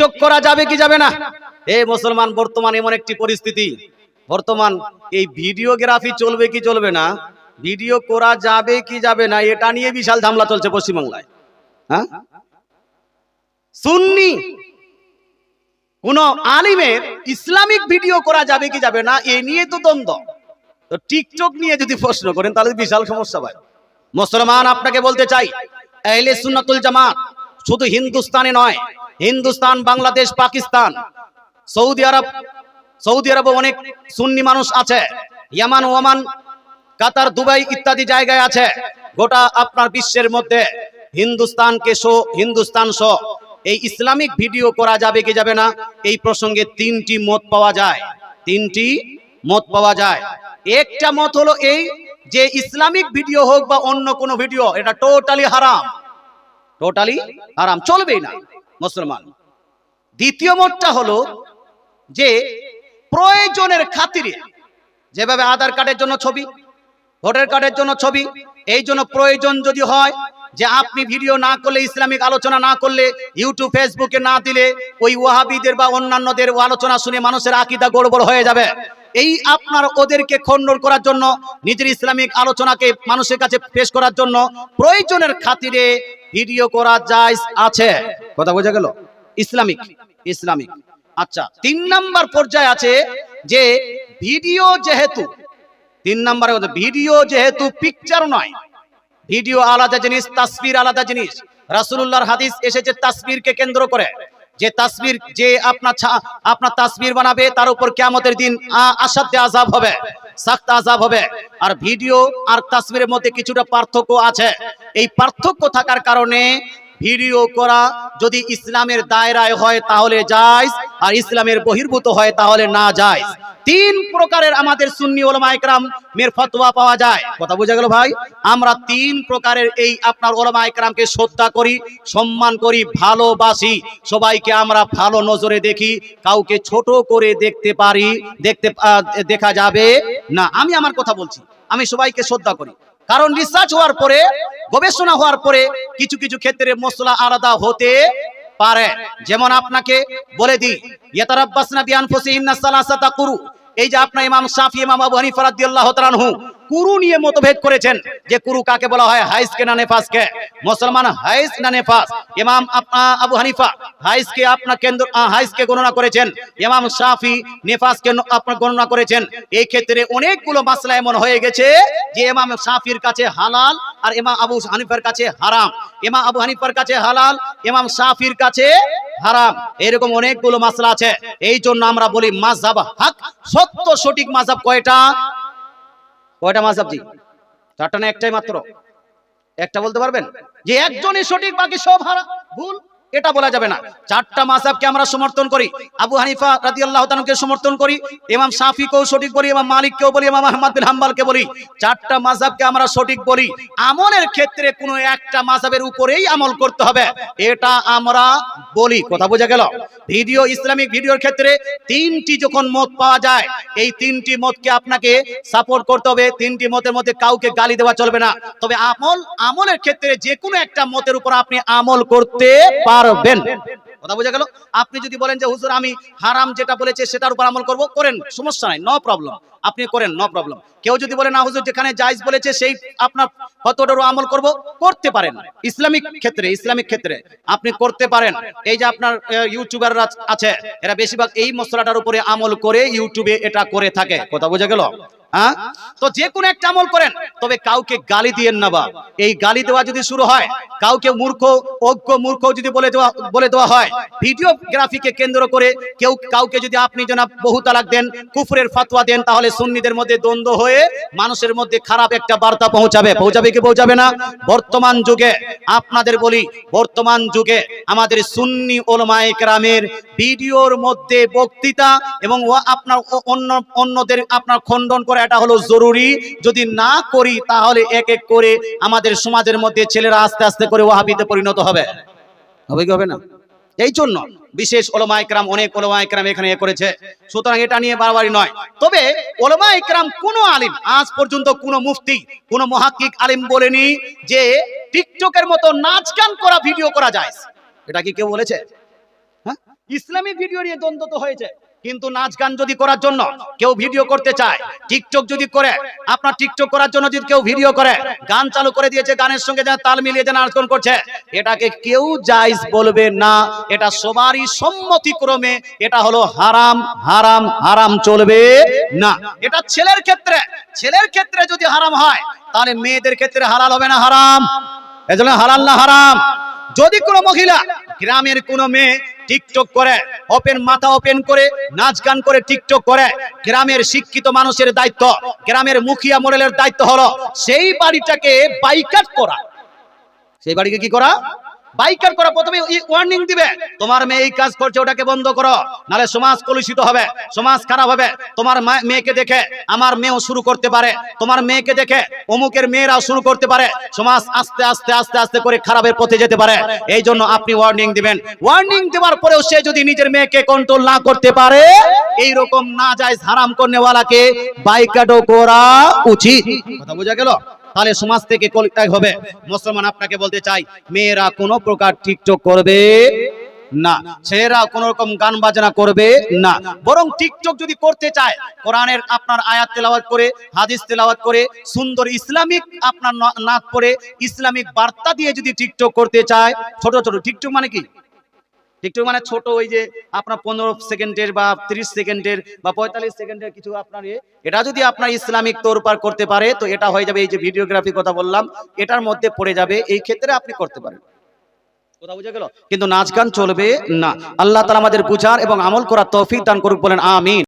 চোখ করা যাবে কি যাবে না? এ মুসলমান, বর্তমান এমন একটি পরিস্থিতি। বর্তমান এই ভিডিওগ্রাফি চলবে কি চলবে না? ভিডিও করা যাবে কি যাবে না? এটা নিয়ে বিশাল ঝামেলা চলছে পশ্চিমবাংলায়। হ্যাঁ? সুন্নি কোন আলিমের ইসলামিক ভিডিও করা যাবে কি যাবে না, এ নিয়ে তো দ্বন্দ্ব। তো টিকটক নিয়ে যদি প্রশ্ন করেন, তাহলে বিশাল সমস্যা ভাই। মুসলমান, আপনাকে বলতে চাই, আহলে সুন্নাতুল জামাত শুধু হিন্দুস্তানে নয় হিন্দুস্তান, বাংলাদেশ, পাকিস্তান, সৌদি আরব, সৌদি আরবে অনেক সুন্নি মানুষ আছে, ইয়ামান, ওমান, কাতার, দুবাই ইত্যাদি জায়গায় আছে। গোটা আপনার বিশ্বের মধ্যে হিন্দুস্তানকে শো, হিন্দুস্তান শো। এই ইসলামিক ভিডিও করা যাবে কি যাবে না, এই প্রসঙ্গে তিনটি মত পাওয়া যায়। তিনটি মত পাওয়া যায়। একটা মত হলো এই যে ইসলামিক ভিডিও হোক বা অন্য কোনো ভিডিও, এটা টোটালি হারাম। টোটালি হারাম। চলবেই না। মুসলমান। দ্বিতীয় মতটা হলো যে প্রয়োজনের খাতিরে যেভাবে আধার কার্ডের জন্য ছবি, ভোটার কার্ডের জন্য ছবি, এই জন্য প্রয়োজন যদি হয় যে আপনি ভিডিও না করলে, ইসলামিক আলোচনা না করলে, ইউটিউব, ফেসবুকে না দিলে ওই ওয়াহাবিদের বা অন্যান্যদের আলোচনা শুনে মানুষের আকিদা গড়বড় হয়ে যাবে। এই আপনার ওদেরকে খণ্ডন করার জন্য, নিজের ইসলামিক আলোচনাকে মানুষের কাছে পেশ করার জন্য প্রয়োজনের খাতিরে ভিডিও করা যায় আছে। কথা বোঝা গেল? Islamic Islamic. আচ্ছা তিন নাম্বার পর্যায়ে আছে যে ভিডিও যেহেতু, তিন নাম্বারে ভিডিও যেহেতু পিকচার নয়, ভিডিও আলাদা জিনিস, তাসবির আলাদা জিনিস। রাসূলুল্লাহর হাদিস এসেছে তাসবিরকে কেন্দ্র করে। যে তাসবির, যে আপনার আপনার তাসবির বানাবে, তার উপর কেমতের দিন, আ- আসাধ্যে আযাব হবে, সাক্ত আজাব হবে। আর ভিডিও আর তাসবিরের মধ্যে কিছুটা পার্থক্য আছে। এই পার্থক্য থাকার কারণে ভিডিও করা যদি ইসলামের দায়রায় হয় তাহলে যায় আর ইসলামের বহির্ভূত হয় তাহলে না যায় তিন প্রকারের আমাদের সুন্নি ওলামা একরাম মের ফতোয়া পাওয়া যায়। কথা বোঝা গেল ভাই? আমরা তিন প্রকারের এই আপনার ওলামা একরামকে শ্রদ্ধা করি, সম্মান করি, ভালোবাসি। সবাইকে আমরা ভালো নজরে দেখি, কাউকে ছোট করে দেখতে পারি, দেখতে দেখা যাবে না। আমি আমার কথা বলছি, আমি সবাইকে শ্রদ্ধা করি। কারণ রিসার্চ হওয়ার পরে গবেষণা হওয়ার পরে কিছু কিছু ক্ষেত্রে মশলা আলাদা হতে পারে। যেমন আপনাকে বলে দিই, ইয়াতারাব্বাসনা বিআনফুসিহিন্না সালাসাতা কুরু। এই যে আপনার ইমাম শাফি, ইমাম আবু হানিফা রাদিয়াল্লাহু তাআলা কুরু নিয়ে মতভেদ করেছেন। যে কুরু কাকে বলা হয়? হাইস কে না নেফাস কে? মুসলমান হাইস না নেফাস? ইমাম আপনা আবু হানিফা, হাইস কে আপনার কেন্দ্র হাইস কে গণনা করেছেন। ইমাম শাফি নেফাস কে ন- আপনার গণনা করেছেন। এই ক্ষেত্রে অনেকগুলো মাসলা এমন হয়ে গেছে যে ইমাম শাফির কাছে হালাল আর ইমাম আবু হানিফার কাছে হারাম। ইমাম আবু হানিফার কাছে হালাল, ইমাম শাফির কাছে হারাম। এরকম অনেকগুলো মাসলা আছে। এই জন্য আমরা বলি মাযহাব হক। সত্য সঠিক মাযহাব কয়টা? কয়টা মাযহাব জি চারটা না একটাই মাত্র? একটা বলতে পারবেন? যে একজনই সঠিক, বাকি সব হারা ভুল, এটা বলা যাবে না। চারটা মাযহাবকে আমরা সমর্থন করি। আবু হানিফা রাদিয়াল্লাহু তাআলাকে সমর্থন করি। ইমাম শাফিকেও সঠিক বলি, ইমাম মালিককেও বলি, ইমাম আহমদ বিন হাম্বলকে বলি। চারটা মাযহাবকে আমরা সঠিক বলি। আমলের ক্ষেত্রে কোনো একটা মাসাবের উপরেই আমল করতে হবে। এটা আমরা বলি। কথা বোঝা গেল? ভিডিও, ইসলামিক ভিডিওর ক্ষেত্রে তিনটি যখন মত পাওয়া যায়, এই তিনটি মতকে আপনাকে সাপোর্ট করতে হবে। তিনটি মতের মধ্যে কাউকে গালি দেওয়া চলবে না। তবে আমল, আমলের ক্ষেত্রে যে কোনো একটা মতের উপর আপনি আমল করতে পারবেন। কথা বোঝা গেল? আপনি যদি বলেন যে, হুজুর, আমি হারাম যেটা বলেছে সেটার উপর আমল করব, করেন, সমস্যা নাই নো প্রবলেম আপনি করেন নো প্রবলেম কেউ যদি বলে, না হুজুর, যেখানে জায়েজ বলেছে সেই আপনার কতটারও আমল করব? করতে পারেন। ইসলামিক ক্ষেত্রে ইসলামিক ক্ষেত্রে আপনি করতে পারেন। এই যে আপনার ইউটিউবাররা আছে, এরা বেশিরভাগ এই মশলাটার উপরে আমল করে ইউটিউবে এটা করে থাকে। কথা বোঝা গেল? হ্যাঁ? তো যে কোনো একটা আমল করেন, তবে কাউকে গালি দিয়েন না বা। এই গালি দেওয়া যদি শুরু হয়, কাউকে মূর্খ, অজ্ঞ মূর্খ যদি বলে দেওয়া বলে দেওয়া হয় ভিডিওগ্রাফিকে কেন্দ্র করে কেউ, কাউকে যদি আপনি যেন বহু তালাক দেন, কুফরের ফাতোয়া দেন, তাহলে সুন্নিদের মধ্যে দ্বন্দ্ব হয়ে মানুষের মধ্যে খারাপ একটা বার্তা পৌঁছাবে। পৌঁছাবে কি পৌঁছাবে না? বর্তমান যুগে, আপনাদের বলি, বর্তমান যুগে আমাদের সুন্নি ওলমায়ে কেরামের ভিডিওর মধ্যে বক্তৃতা এবং আপনার অন্য, অন্যদের আপনার খণ্ডন করা, এটা হলো জরুরি। যদি না করি, তাহলে এক এক করে আমাদের সমাজের মধ্যে ছেলেরা আস্তে আস্তে করে ওয়াহাবিতে পরিণত হবে। হবে কি হবে না? এই জন্য বিশেষ ওলমা ইকরাম অনেক ওলমা এখানে এ করেছে। সুতরাং এটা নিয়ে বারবারই নয়। তবে ওলমা ইকরাম কোন আলিম, আজ পর্যন্ত কোন মুফতি, কোন মহাক্কিক আলিম বলেনি যে টিকটকের মতো নাচ গান করা, ভিডিও করা যায়। এটা কি কেউ বলেছে? হ্যাঁ? ইসলামিক ভিডিও নিয়ে দ্বন্দ্ব তো হয়েছে। কিন্তু নাচ গান যদি করার জন্য কেউ ভিডিও করতে চায়, টিকটক যদি করে, আপনার টিকটক করার জন্য যদি কেউ ভিডিও করে, গান চালু করে দিয়েছে, গানের সঙ্গে যেন তাল মিলিয়ে যেন নাচ করছে, এটাকে কেউ জায়েজ বলবে না। এটা সবারই সম্মতিক্রমে এটা হলো হারাম হারাম হারাম চলবে না। এটা ছেলের ক্ষেত্রে ছেলের ক্ষেত্রে যদি হারাম হয়, তাহলে মেয়েদের ক্ষেত্রে হালাল হবে না হারাম? এজন্য হালাল না হারাম? যদি কোনো মহিলা গ্রামের কোনো মেয়ে টিকটক করে ওপেন মাথা ওপেন করে, নাচ গান করে, টিকটক করে, গ্রামের শিক্ষিত মানুষের দায়িত্ব, গ্রামের মুখিয়া মডেলের দায়িত্ব হলো সেই বাড়িটাকে বাইকাট করা। সেই বাড়িকে কি করা? বাইকার করা প্রথমে ওয়ার্নিং দিবে। তোমার মেয়ে এই কাজ করছে, ওটাকে বন্ধ করো। নালে সমাজ কলুষিত হবে, সমাজ খারাপ হবে। তোমার মেয়েকে দেখে আমার মেয়েও শুরু করতে পারে। তোমার মেয়েকে দেখে অমুকের মেয়েরাও শুরু করতে পারে। সমাজ আস্তে আস্তে আস্তে আস্তে করে খারাপের পথে যেতে পারে। এই জন্য আপনি ওয়ার্নিং দিবেন। ওয়ার্নিং দেওয়ার পরেও সে যদি নিজের মেয়েকে কন্ট্রোল না করতে পারে এই রকম না যায় হারাম করনেওয়ালাকে বাইকাটও করা উচিত। কথা বোঝা গেল? তাহলে সমাজ থেকে কলিটাই হবে। মুসলমান আপনাকে বলতে চাই, মেয়েরা কোনো প্রকার টিকটক করবে না। ছেলেরা কোন রকম গান বাজনা করবে না। বরং টিকটক যদি করতে চায়, কোরআনের আপনার আয়াত তেলাওয়াত করে, হাদিস তেলাওয়াত করে, সুন্দর ইসলামিক আপনার নাচ পড়ে ইসলামিক বার্তা দিয়ে যদি টিকটক করতে চায়, ছোট ছোট, টিকটক মানে কি? টিকটক মানে ছোট ওই যে আপনার পনেরো সেকেন্ডের বা তিরিশ সেকেন্ডের বা পঁয়তাল্লিশ সেকেন্ডের কিছু আপনার এটা যদি আপনার ইসলামিক তোরপার করতে পারে, তো এটা হয়ে যাবে এই যে ভিডিওগ্রাফি কথা বললাম, এটার মধ্যে পড়ে যাবে, এই ক্ষেত্রে আপনি করতে পারেন। কথা বুঝে গেল? কিন্তু নাচ গান চলবে না। আল্লাহ তালা আমাদের বুঝার এবং আমল করার তৌফিক দান করুক বলেন, আমিন।